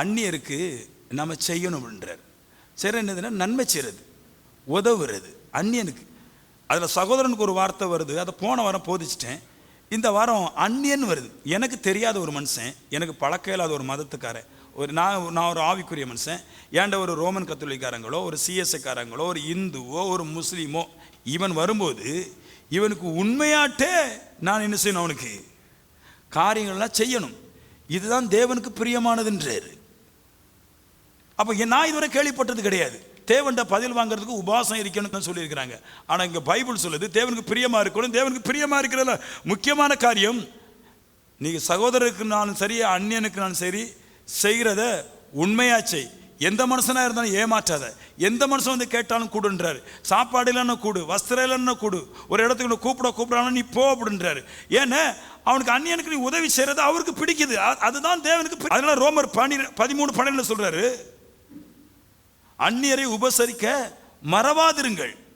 அந்நியருக்கு நம்ம செய்யணும்ன்றார். சரி என்னதுன்னா நன்மை செய்கிறது உதவுறது அந்நியனுக்கு. அதில் சகோதரனுக்கு ஒரு வார்த்தை வருது அதை போன வாரம் போதிச்சிட்டேன். இந்த வாரம் அந்நியன் வருது. எனக்கு தெரியாத ஒரு மனுஷன் எனக்கு பழக்க இல்லாத ஒரு மதத்துக்காரன் ஒரு நான் நான் ஒரு ஆவிக்குரிய மனுஷன். ஏன்ட ஒரு ரோமன் கத்தோலிக்காரங்களோ ஒரு சிஎஸ்ஐக்காரங்களோ ஒரு இந்துவோ ஒரு முஸ்லீமோ இவன் வரும்போது இவனுக்கு உண்மையாட்டே நான் என்ன செய்யணும் அவனுக்கு? காரியங்கள்லாம் செய்யணும். இதுதான் தேவனுக்கு பிரியமானதுன்றாரு. அப்போ நான் இதுவரை கேள்விப்பட்டது கிடையாது. தேவன்ட பதில் வாங்குறதுக்கு உபாசம் இருக்கணும்னு தான் சொல்லியிருக்கிறாங்க. ஆனால் இங்கே பைபிள் சொல்லுது தேவனுக்கு பிரியமாக இருக்கணும் தேவனுக்கு பிரியமாக இருக்கிறதுல முக்கியமான காரியம் நீங்கள் சகோதரருக்குனாலும் சரி அந்நியனுக்குனாலும் சரி செய்கிறத உண்மையாக செய். எந்த மனுஷனாக இருந்தாலும் ஏமாற்றாத. எந்த மனுஷன் வந்து கேட்டாலும் கூடுன்றாரு. சாப்பாடு இல்லைன்னா கூடு வஸ்திரம் இல்லைன்னா கூடு ஒரு இடத்துக்கு உன்னை கூப்பிட கூப்பிடாலும் நீ போ அப்படின்றாரு. ஏன்னா அவனுக்கு அந்நியனுக்கு நீ உதவி செய்கிறது அவருக்கு பிடிக்குது. அதுதான் தேவனுக்கு அதனால் ரோமர் பனி பதிமூணு பன்னெண்டுல சொல்கிறாரு அந்நியரை உபசரிக்க மறவாதிருங்கள்.